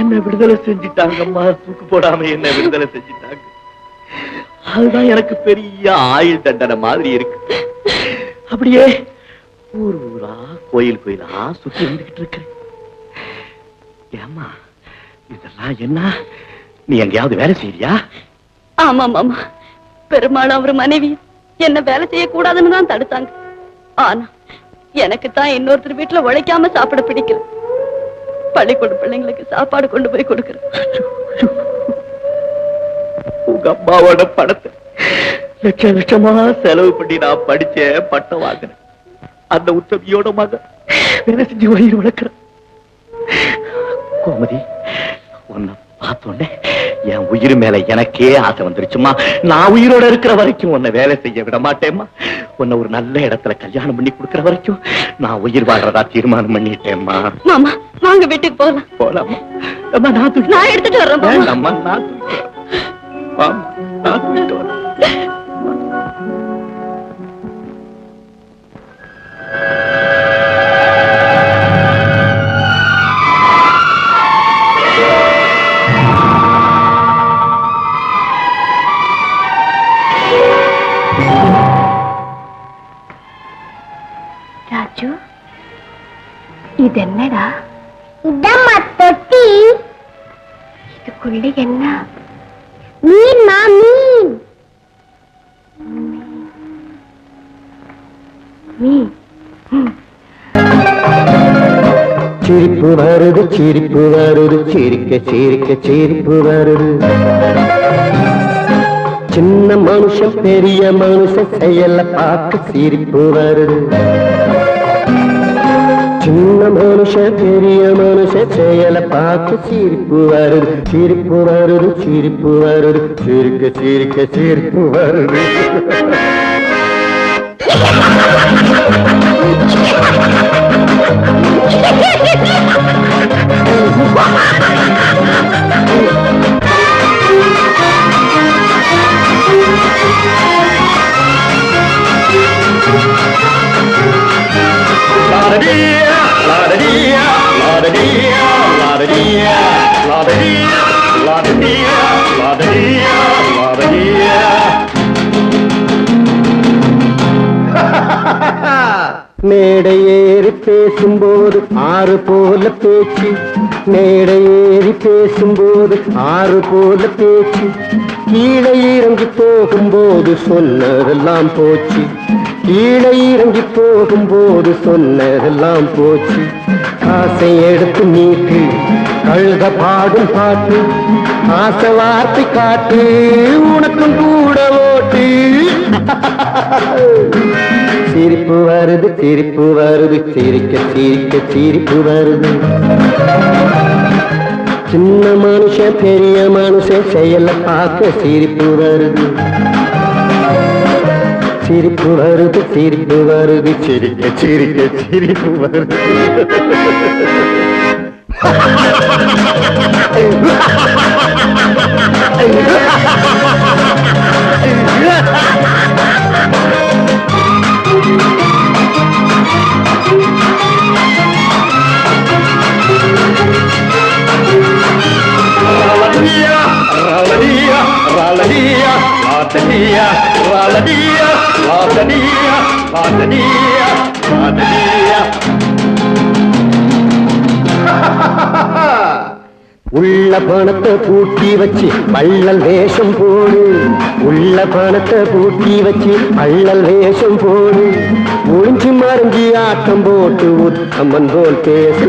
என்ன விடுதலை செஞ்சிட்டாங்கம்மா தூக்கு போடாம என்ன விடுதலை செஞ்சிட்டாங்க. அதுதான் எனக்கு பெரிய ஆயுள் தண்டனை மாதிரி இருக்கு. அப்படியே ஊர் ஊரா கோயில் கோயிலா சுத்தி வந்துகிட்டு இருக்கிறேன் ஏம்மா இதெல்லாம் என்ன? நீ எங்கேயாவது வேலை செய்யறியா? ஆமா மாமா பெருமாள் அவர் மனைவி என்ன வேலை செய்யக்கூடாதுன்னு தான் தடுத்தாங்க. ஆனா எனக்கு தான் இன்னொருத்தர் வீட்டுல உழைக்காம சாப்பிட பிடிக்கல. பள்ளிக்கூட பிள்ளைங்களுக்கு சாப்பாடு கொண்டு போய் கொடுக்குறேன் உங்க அம்மாவோட பணத்தை லட்ச லட்சமா செலவு பண்ணி நான் படிச்சேன் பட்டம் வாங்கினேன். அந்த உத்தமியோட மக வேலை செஞ்சு வயிறு வளர்க்கிறேன். கோமதி உன்னை பார்த்தோன்னே என் உயிர் மேல எனக்கே ஆசை வந்துருச்சுமா நான் உயிரோட இருக்கிற வரைக்கும் உன்னை வேலை செய்ய விட மாட்டேம்மா. உன்னை ஒரு நல்ல இடத்துல கல்யாணம் பண்ணி கொடுக்கிற வரைக்கும் நான் உயிர் வாழ்றதா தீர்மானம் பண்ணிட்டேம்மா. மாமா வாங்க வீட்டுக்கு போகலாம் போலாமா அம்மா நான் நான் எடுத்துட்டு வரேன். வாம்மா, நான் தூக்கிட்டு வரேன். இது என்னடா இதம்மா தொட்டி. இதுக்குள்ள என்ன? மீன்மா மீன். மீன். சிரிப்பு வருது சிரிப்பு வருது சிரிக்க சிரிக்க சிரிப்பு வருது. சின்ன மனுஷன் பெரிய மனுஷன் செயல பார்க்க சிரிப்பு வருது. சின்ன மனுஷன் பெரிய மனுஷன் செயல பார்க்க சிரிப்பு வருது சிரிப்பு வருது சிரிப்பு வருது சிரிக்க சிரிக்க சிரிப்பு வருது La-da-dee-ya, மேடை ஏறி பேசும்போது ஆறு போல பேச்சு. மேடை ஏறி பேசும்போது ஆறு போல பேச்சு. கீழே இறங்கி போகும்போது சொன்னதெல்லாம் போச்சு. கீழே இறங்கி போகும்போது சொன்னதெல்லாம் போச்சு. காசை எடுத்து நீட்டு கழுத பாடும் பாட்டு ஆசை வார்த்தை காட்டு உனக்கும் கூட ஓட்டு. சிரிப்பு வருது சிரிப்பு வருது சிரிக்க சிரிக்க சிரிப்பு வருது சின்ன மனுஷன் பெரிய மனுஷன் செயல பார்க்க சிரிப்பு வருது சிரிப்பு வருது சிரிப்பு வருது சிரிக்க சிரிக்க சிரிப்பு வருது La-la-dee-ya, உள்ள பணத்தை பூட்டி வச்சு பள்ளல் வேஷம் போடு. உள்ள பணத்தை பூட்டி வச்சு பள்ளல் வேஷம் போடு. ஒழிஞ்சு மறைஞ்சி ஆட்டம் போட்டு உத்தம்மன் போல் பேசு.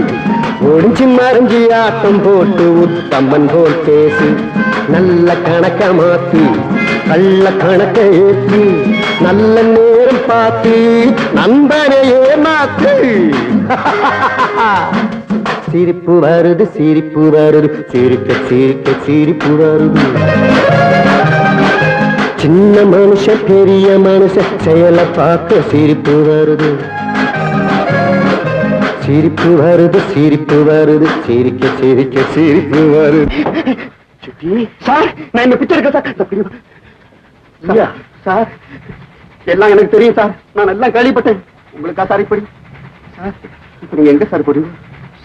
ஒழிஞ்சு மறைஞ்சி ஆட்டம் போட்டு உத்தம்மன் போல் பேசு. நல்ல கணக்க மாத்தி நல்ல கணக்க ஏற்றி நல்ல நேரம் பார்த்து நண்பனையே மாத்து சிரிப்பு வருது சிரிப்பு வருது. சிரிக்க சிரிக்க சிரிப்பு வருது. சின்ன மனுஷன் பெரிய மனுஷன் செயலை பார்க்க சிரிப்பு வருது. சிரிப்பு வருது சிரிப்பு வருது. சிரிக்க சிரிக்க சிரிப்பு வருது. சார் நான் இந்த பிச்சை இருக்க சார் சார். எல்லாம் எனக்கு தெரியும் சார் நான் எல்லாம் கேள்விப்பட்டேன். உங்களுக்கா சார் இப்படி? சார் இப்ப நீங்க எங்க சார் போறீங்க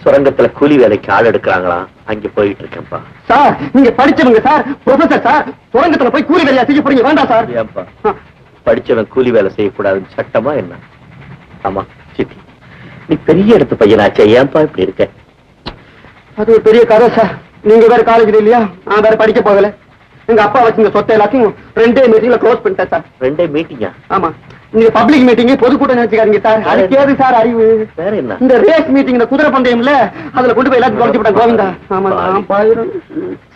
சுரங்கத்துல கூலி வேலைக்கு ஆள் எடுக்கிறாங்களா? அங்க போயிட்டு இருக்கேன்ப்பா சார் நீங்க படிச்சவங்க சார் ப்ரொஃபசர் சார் சுரங்கத்துல போய் கூலி வேலையா செய்ய போறீங்க? வேண்டாம் சார் ஏன்பா படிச்சவன் கூலி வேலை செய்யக்கூடாதுன்னு சட்டமா என்ன? ஆமா சித்தி நீ பெரிய இடத்து பையனாச்சே. ஏன்பா இப்படி இருக்க? அது ஒரு பெரிய கதை சார் நீங்க வேற காலேஜ்ல இல்லையா? நான் வேற படிக்க போகல. எங்க அப்பா வச்சிருந்த சொத்தை எல்லாத்தையும் ரெண்டே மீட்டிங்ல க்ளோஸ் பண்ணிட்டேன் சார். ரெண்டே மீட்டிங்கா ஆமா. நீங்க பப்ளிக் மீட்டிங் பொதுக்கூட்டம் நினைச்சுக்காதீங்க சார். அதுக்கு ஏது சார் அறிவு? வேற என்ன? இந்த ரேஸ் மீட்டிங் இந்த குதிரை பந்தயம்ல அதுல கொண்டு போய் எல்லாத்தையும் தொலைச்சு விட்டேன் கோவிந்தா. ஆமா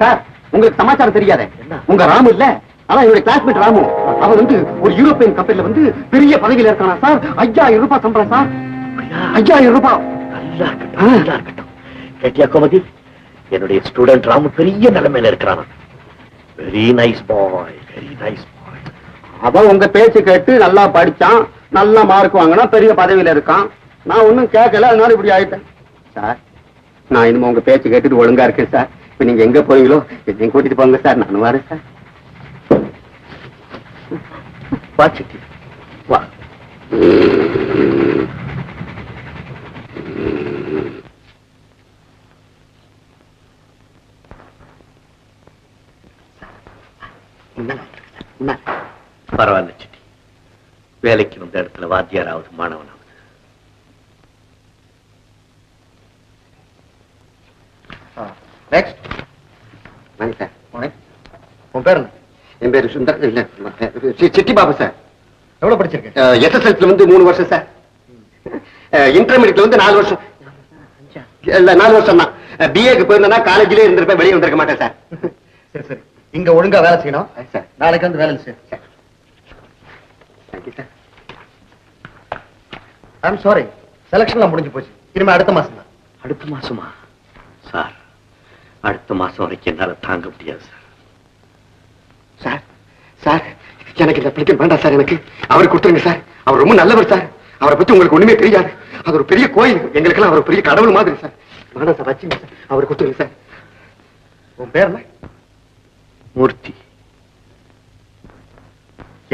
சார் உங்களுக்கு சமாச்சாரம் தெரியாதே? உங்க ராமு இல்ல. அதான் என்னுடைய கிளாஸ்மேட் ராமு. அவன் வந்து ஒரு யூரோப்பியன் கம்பெனில வந்து பெரிய பதவியில இருக்கானா சார்? ஐயாயிரம் ரூபாய் சம்பளம் சார். ஐயாயிரம் ரூபாய். நல்லா இருக்கட்டும் நல்லா இருக்கட்டும். கேட்டியா கோமதி? என்னுடைய ஸ்டூடெண்ட் ராமு பெரிய நிலைமையில இருக்கிறான்? Very nice boy very nice boy அவன் உங்க பேச்சு கேட்டு நல்லா படிச்சான் நல்ல மார்க் வாங்கினா பெரிய பதவியில இருக்கான். நான் ஒண்ணும் கேட்கல அதனால இப்படி ஆயிட்டேன். சார் நான் இனிமே உங்க பேச்சு கேட்டுட்டு ஒழுங்கா இருக்கேன் சார். இப்ப நீங்க எங்க போறீங்களோ என்னையும் கூட்டிட்டு போங்க சார். நானும் வரேன் சார். வா சித்தி வா பரவாயில்ல சித்தி. வேலைக்கு வந்த இடத்துல வாத்தியாராவது மாணவனாவது. உன் பேர் என் பேரு சுந்தர். இல்ல சிட்டி பாபு சார். எவ்வளவு படிச்சிருக்கேன் எஸ்எஸ்எல்சில வந்து மூணு வருஷம் சார். இன்டர்மீடியட்ல வந்து நாலு வருஷம். இல்ல நாலு வருஷம் தான் பிஏக்கு போயிருந்தேன்னா காலேஜ்லயே இருந்திருப்பேன் வெளியே வந்திருக்க மாட்டேன் சார். சரி சரி. இங்க ஒழுங்கா வேலை செய்யணும். நாளைக்கு வந்து வேலை செய்யும் ஐம் சாரி. செலக்ஷன்லாம் முடிஞ்சு போச்சு. இனிமே அடுத்த மாசம் தான் அடுத்த மாசமா? சார் அடுத்த மாசம் வரைக்கும் என்னால தாங்க முடியாது சார். சார் சார் எனக்கு இந்த பிள்ளைக்கு வேண்டாம் சார். எனக்கு அவர் கொடுத்துருங்க சார். அவர் ரொம்ப நல்லவர் சார். அவரை பத்தி உங்களுக்கு ஒண்ணுமே தெரியாது. அது ஒரு பெரிய கோயில். எங்களுக்கெல்லாம் அவர் பெரிய கடவுள் மாதிரி சார். வேண்டாம் சார். வச்சுங்க சார். அவர் கொடுத்துருங்க சார். உன் பேர் என்ன? மூர்த்தி.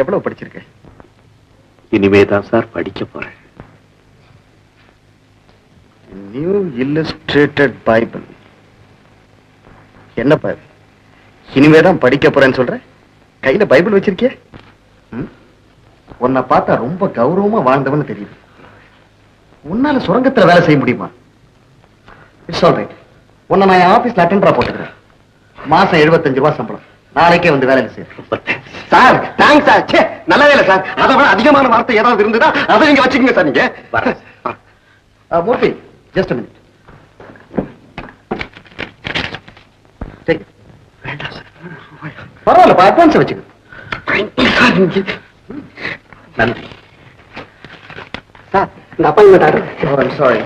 எவ்வளவு படிச்சிருக்க? இனிமே தான் சார் படிக்க போறேன். நியூ இல்லஸ்ட்ரேட்டட் பைபிள் என்னப்பா இது? இனிமே தான் படிக்க போறேன்னு சொல்ற? கையில பைபிள் வச்சிருக்கிய? உன்னை பார்த்தா ரொம்ப கௌரவமா வாழ்ந்தவன்னு தெரியுது. உன்னால சுரங்கத்துல வேலை செய்ய முடியுமா? இட்ஸ் ஆல் ரைட் உன்னை நான் என் ஆபீஸ்ல அட்டெண்டரா போட்டுக்கிறேன். மாசம் 75 ரூபாய் சம்பளம். நாளைக்கே வந்து ரொம்ப thanks. Sir thanks sir. ச்சே நல்ல வேலை சார். அதை விட அதிகமான வார்த்தை ஏதாவது இருந்ததா? அதை நீங்க வச்சுக்கோங்க சார் நீங்க. Murthy just minute sir. பரவாயில்லப்பா அட்வான்ஸ் வச்சுக்க. நன்றி. சார் இந்த அப்பாயின்மெண்ட் ஆர்டர் சாரி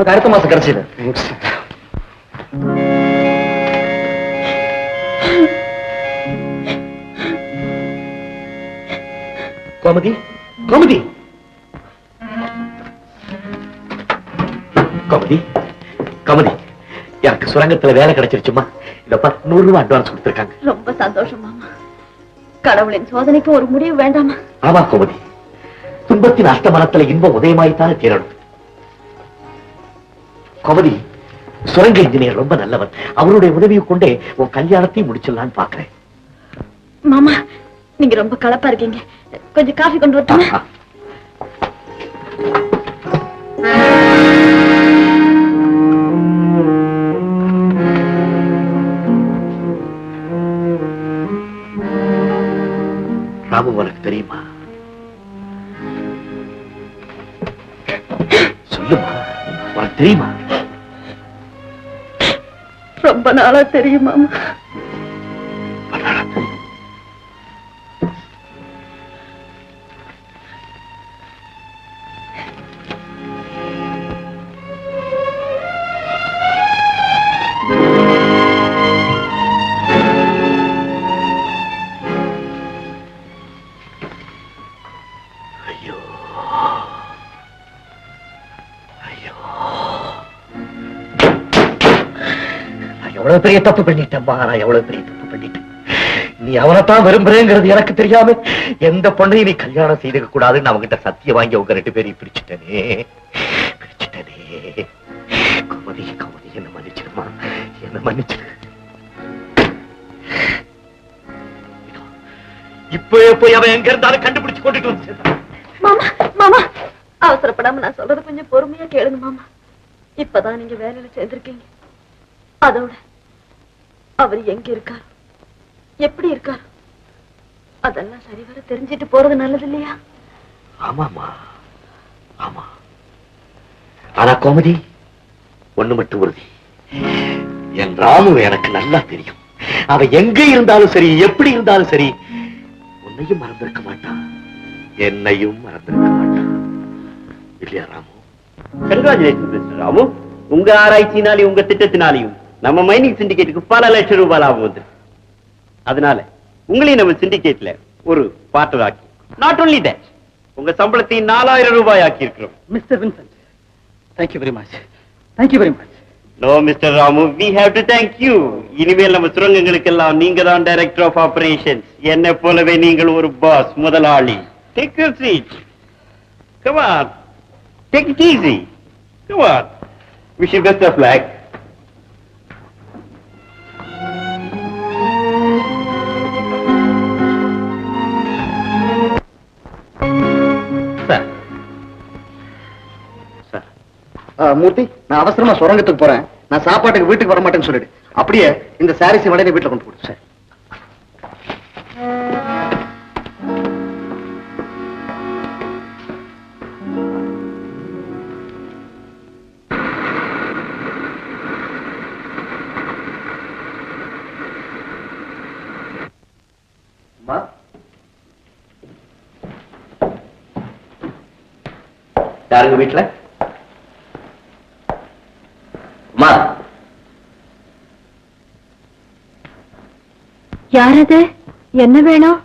அடுத்த மாசம் கடைசியில கோமதி கோமதி. கோமதி கோமதி எனக்கு சுரங்கத்துல வேலை கிடைச்சிருச்சுமா இதப்பா நூறு ரூபாய் அட்வான்ஸ் கொடுத்துருக்காங்க. ரொம்ப சந்தோஷம் மாமா. கடவுளின் சோதனைக்கு ஒரு முடிவு வேண்டாமா? ஆமா கோமதி. துன்பத்தின் அஸ்தமனத்துல இன்பம் உதயமாய்த்தானே தீரணும். கோமதி சுரங்க இன்ஜினியர் ரொம்ப நல்லவன். அவருடைய உதவியை கொண்டே உன் கல்யாணத்தையும் முடிச்சிடலான்னு பாக்குறேன் மாமா நீங்க ரொம்ப கலப்பா இருக்கீங்க. கொஞ்சம் காஃபி கொண்டு வரட்டுமா. ராமு உனக்கு தெரியுமா? சொல்லுமா? உனக்கு தெரியுமா? ரொம்ப நாளா தெரியும்? மாமா ஐயோ. எவ்வளவு பெரிய தப்பு பண்ணிட்டேன்? நான் எவ்வளவு பெரிய தப்பு பண்ணிட்டேன்? நீ அவனைத்தான் விரும்புறேங்கிறது எனக்கு தெரியாம எந்த பொண்ணையும் நீ கல்யாணம் செய்துக்க கூடாதுன்னு அவங்கிட்ட சத்தியம் வாங்கி உங்க ரெண்டு பேரையும் பிரிச்சுட்டனே. பிரிச்சுட்டனே. கௌமதி கௌமதி என்ன மன்னிச்சிருமா என்ன மன்னிச்சிரு இப்போ போய் அவன் எங்க இருந்தாலும் கண்டுபிடிச்சு கொண்டுட்டு வந்து மாமா மாமா அவசரப்படாம நான் சொல்றது கொஞ்சம் பொறுமையா கேளுங்க மாமா. இப்பதான் நீங்க வேலையில சேர்ந்திருக்கீங்க. அதோட அவர் எங்க இருக்கார்? எப்படி இருக்கார்? அதெல்லாம் சரிவர தெரிஞ்சிட்டு போறது நல்லது இல்லையா? ஆமாமா ஆமா. ஆனா கோமதி ஒண்ணு மட்டும் உறுதி. என் ராமு எனக்கு நல்லா தெரியும். அவ எங்க இருந்தாலும் சரி எப்படி இருந்தாலும் சரி உன்னையும் மறந்திருக்க மாட்டான். என்னையும் மறந்திருக்க மாட்டான். இல்லையா ராமு? கங்க்ராச்சுலேஷன் மிஸ்டர் ராமு உங்க ஆராய்ச்சினாலையும் உங்க திட்டத்தினாலையும் நம்ம மைனிங் சிண்டிகேட்டுக்கு பல லட்சம் ரூபாய் லாபம் வந்து அதனால உங்களையும் நம்ம சிண்டிகேட்ல ஒரு பார்ட்டர் ஆக்கி நாட் only that உங்க சம்பளத்தை நாலாயிரம் ரூபாய் ஆக்கி இருக்கிறோம் Mister Vincent thank you very much thank you very much no Mister Ramu we have to thank you இனிமேல் நம்ம சுரங்கங்களுக்கு எல்லாம் நீங்க தான் டைரக்டர் ஆஃப் ஆபரேஷன்ஸ் என்ன போலவே நீங்கள் ஒரு பாஸ் முதலாளி. Take your seat come on take it easy come on wish you best of luck Murthy நான் அவசரமா சுரங்கத்துக்கு போறேன். நான் சாப்பாட்டுக்கு வீட்டுக்கு வர மாட்டேன்னு சொல்லிடு. அப்படியே இந்த சாரீஸ் வடையை வீட்டுல கொண்டு போடு. சார். யாருங்க வீட்டுல அம்மா யாரது? என்ன வேணும்?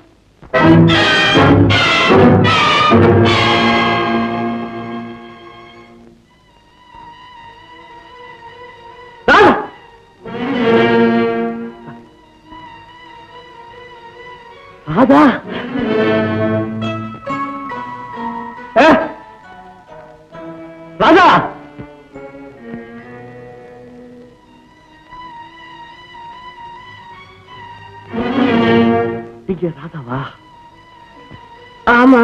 ராதா! நீங்க ராதாவா? ஆமா.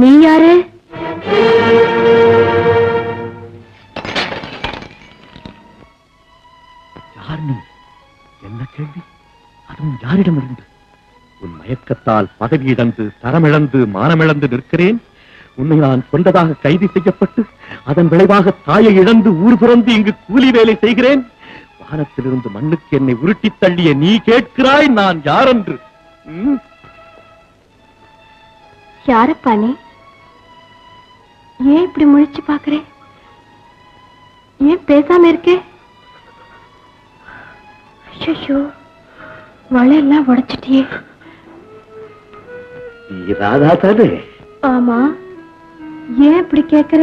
நீ யாரு? யார் நீ என்ன கேள்வி? அதுவும் யாரிடமிருந்து? உன் மயக்கத்தால் பதவி இழந்து தரமிழந்து மானமிழந்து நிற்கிறேன். உன்னை நான் கொண்டதாக கைது செய்யப்பட்டு அதன் விளைவாக தாயை இழந்து ஊர் பிறந்து இங்கு கூலி வேலை செய்கிறேன். வானத்திலிருந்து மண்ணுக்கு என்னை உருட்டித் தள்ளிய நீ கேட்கிறாய் நான் யாரென்று? ம்? யாரப்பா நீ ஏன் இப்படி முழிச்சு பாக்குறே ஏன் பேசாம இருக்கே? ஐயோ வலையெல்லாம் உடைச்சிட்டியே. ராதா தானே? ஆமா. ஏன் இப்படி கேக்குற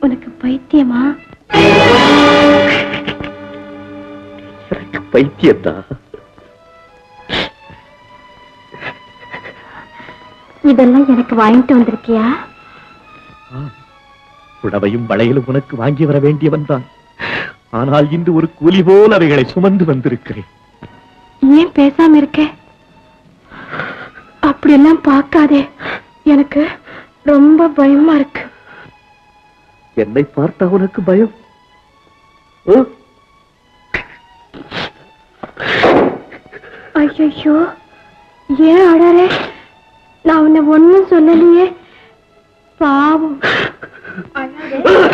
உனக்கு பைத்தியமா? எனக்கு பைத்தியத்தா? இதெல்லாம் எனக்கு வாங்கிட்டு வந்திருக்கியா? புடவையும் வளையலும் உனக்கு வாங்கி வர வேண்டியவன் தான். ஆனால் இன்று ஒரு கூலி போல் அவைகளை சுமந்து வந்திருக்கிறேன். ஏன் பேசாம இருக்க? அப்படியெல்லாம் பார்க்காதே. எனக்கு ரொம்ப பயமா இருக்கு. என்னை பார்த்தா உனக்கு பயம். ஓ, ஐயோ ஏன் அழறே நான் உன்னை ஒன்னும் சொல்லலையே. பாவம். அழாதே.